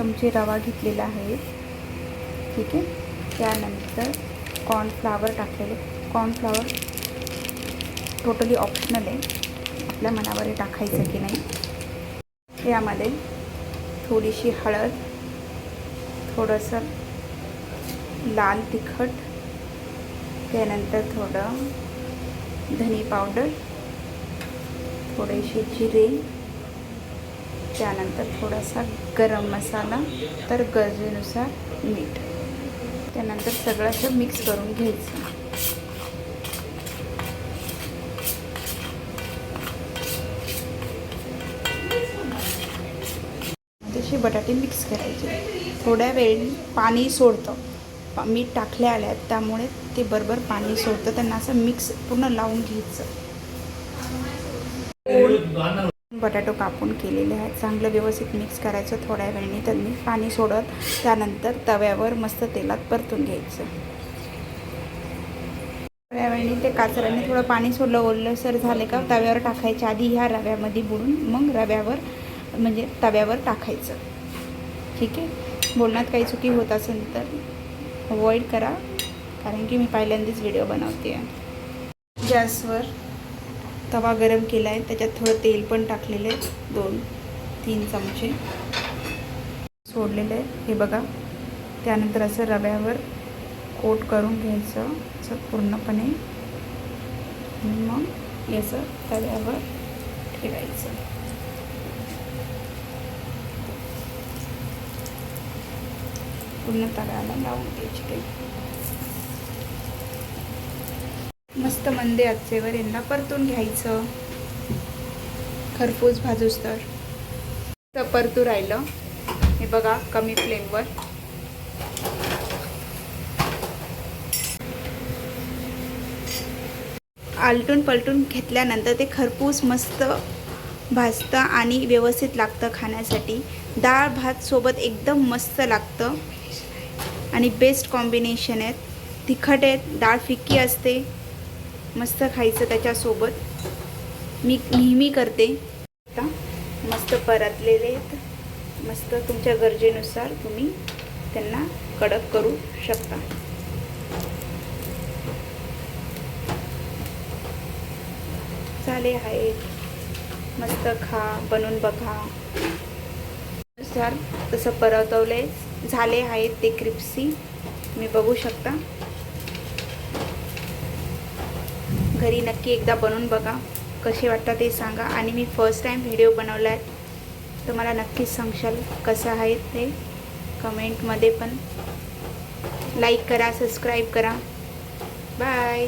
चमचे रवा घेतलेला आहे. ठीक आहे? त्यानंतर कॉर्नफ्लावर टाकलेले. कॉर्नफ्लावर टोटली ऑप्शनल आहे. आपल्या मनावर हे टाकायचं की नाही. यामध्ये थोडीशी हळद थोडंसं लाल तिखट त्यानंतर थोडं धनी पावडर थोडेसे जिरे त्यानंतर थोडासा गरम मसाला तर गरजेनुसार मीठ. त्यानंतर सगळं असं मिक्स करून घ्यायचं. तसे बटाटे मिक्स करायचे. थोड्या वेळ पाणी सोडतं. पा- मीठ टाकल्या आल्यात त्यामुळे ते बरोबर पाणी सोडतं. त्यांना असं मिक्स पूर्ण लावून घ्यायचं. बटाटो कापून केलेले आहेत. चांगलं व्यवस्थित मिक्स करायचं थोड्या वेळाने. त्यांनी पाणी सोडत त्यानंतर तव्यावर मस्त तेलात परतून घ्यायचं. थोड्या वेळाने ते काचऱ्याने थोडं पाणी सोडलं ओलसर झाले का तव्यावर टाकायच्या आधी ह्या रव्यामध्ये बुडून मग रव्यावर म्हणजे तव्यावर टाकायचं. ठीक आहे? बोलण्यात काही चुकी होत असेल तर अवॉइड करा कारण की मी पहिल्यांदाच व्हिडिओ बनवते आहे गॅसवर तवा गरम केला आहे त्याच्यात थोडं तेल पण टाकलेलं आहे दोन तीन चमचे. सोडलेलं आहे हे बघा. त्यानंतर असं रव्यावर कोट करून घ्यायचं. असं पूर्णपणे. मग याचं तव्यावर ठेवायचं. पूर्ण तव्याला लावून द्यायची ते मस्त मंदे आचेवर यांना. परतून घ्यायचं. खरपूस भाजूस तर. परतू राहिलं. हे बघा कमी फ्लेमवर. आलटून पलटून घेतल्यानंतर ते खरपूस मस्त भाजतं आणि व्यवस्थित लागतं खाण्यासाठी. डाळ भात सोबत एकदम मस्त लागतं. आणि बेस्ट कॉम्बिनेशन आहेत. तिखट आहेत डाळ फिक्की असते. मस्त खायचं त्याच्यासोबत. मी नेहमी करते. आता मस्त परतलेले आहेत. मस्त तुमच्या गरजेनुसार तुम्ही त्यांना कडक करू शकता. झाले आहेत. मस्त खा बनवून बघा. नुसार तसं परतवले झाले आहेत ते क्रिप्सी. मी बघू शकता. घरी नक्की एकदा बनवून बघा. कसे वाटतात ते सांगा. आणि मी फर्स्ट टाईम व्हिडिओ बनवला आहे तर मला नक्कीच सांगशाल कसं आहे ते. कमेंटमध्ये पण लाईक करा सबस्क्राईब करा. बाय